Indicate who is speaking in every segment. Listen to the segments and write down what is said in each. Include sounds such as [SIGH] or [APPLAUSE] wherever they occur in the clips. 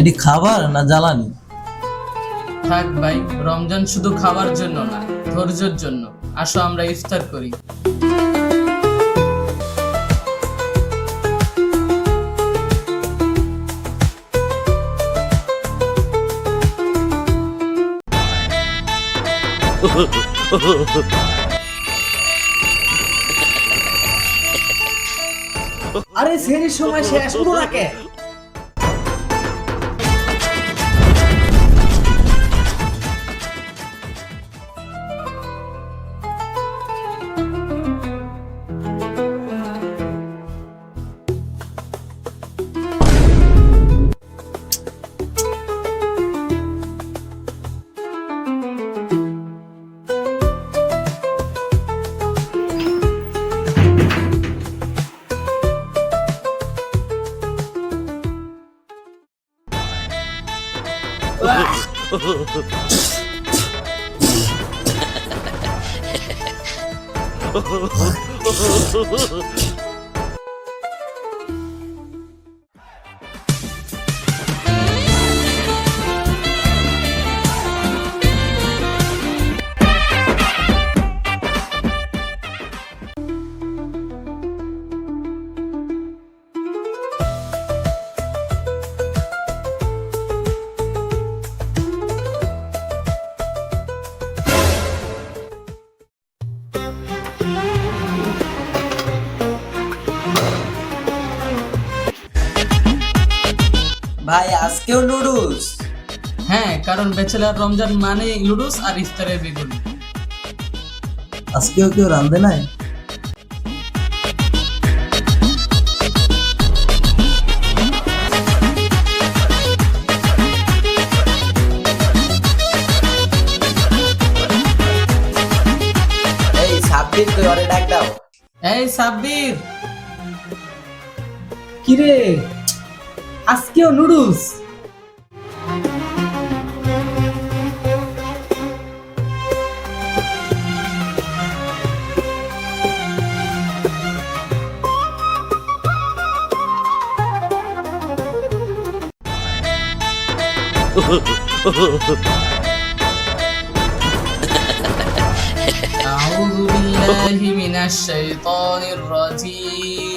Speaker 1: এটি খাবার না জ্বালানি?
Speaker 2: থাক ভাই রমজান শুধু খাওয়ার জন্য না ধৈর্যের জন্য। আসো আমরা ইফতার করি।
Speaker 3: আরে সেরির সময় শেষ হলো না কে [LAUGHS]
Speaker 1: ভাই আজকেও নুডলস?
Speaker 2: হ্যাঁ কারণ ব্যাচেলার রমজান মানে লুডুস আর ইফতারের বেগুনি।
Speaker 1: আজকেও কেউ রান্ধে নাই? এই সাব্বির তুই ওরে ডাক দাও।
Speaker 2: এই সাব্বির।
Speaker 3: কিরে? আজকেও নুডলস
Speaker 2: أعوذ بالله من الشيطان الرجيم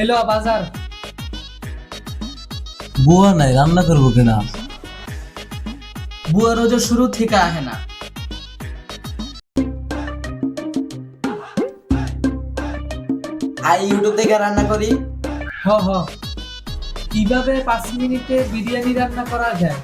Speaker 3: এলো বাজার।
Speaker 1: বুয়া নাই রান্না করব কিনা?
Speaker 2: বুয়া রোজা শুরু থেকে আহে না।
Speaker 1: আই ইউটিউব থেকে রান্না করি।
Speaker 3: হ হ। কীভাবে পাঁচ মিনিটে বিরিয়ানি রান্না করা যায়?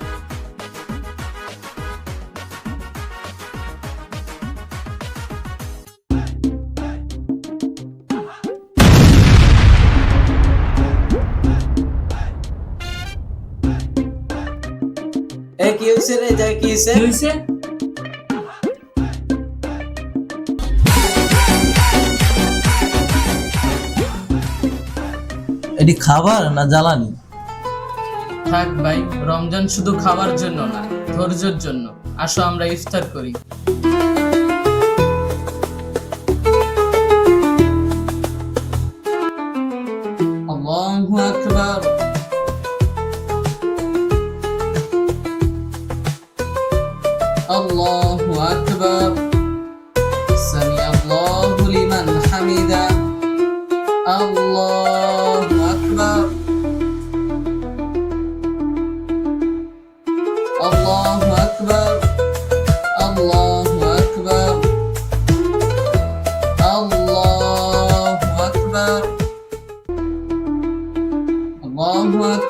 Speaker 1: এ কি হয়েছে রে? যা কি হয়েছে
Speaker 3: কি হয়েছে
Speaker 1: এটি খাবার না জ্বালানি?
Speaker 2: থাক ভাই রমজান শুধু খাওয়ার জন্য না ধৈর্যের জন্য। আসো আমরা ইফতার করি। আল্লাহু আকবার। Allah Akbar. Allahu Ekber. Allahu Ekber. Allahu Ekber. Allahu Ekber.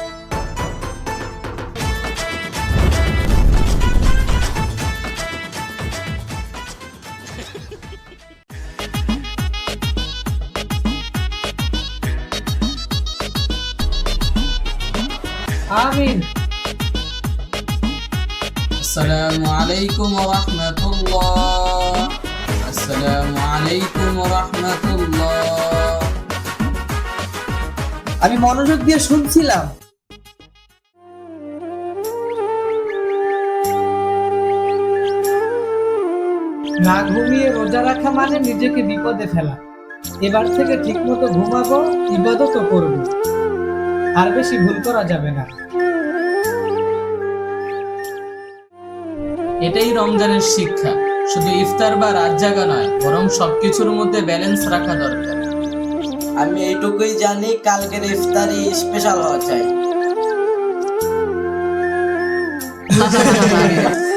Speaker 3: আমিন।
Speaker 2: আসসালামু আলাইকুম রহমতুল্লাহ। আসসালামু আলাইকুম রহমতুল্লাহ।
Speaker 1: আমি মনোযোগ দিয়ে শুনছিলাম।
Speaker 3: না ঘুমিয়ে রোজা রাখা মানে নিজেকে বিপদে ফেলা। এবার থেকে ঠিকমতো ঘুমাবো ইবাদতও করব। আর বেশি ভুল করা যাবে না।
Speaker 2: এটাই রমজানের শিক্ষা। শুধু ইফতার বা রাত জাগা নয় বরং সবকিছুর মধ্যে ব্যালেন্স রাখা দরকার।
Speaker 1: আমি এইটুকুই জানি কালকের ইফতারি স্পেশাল হওয়া চাই। [LAUGHS]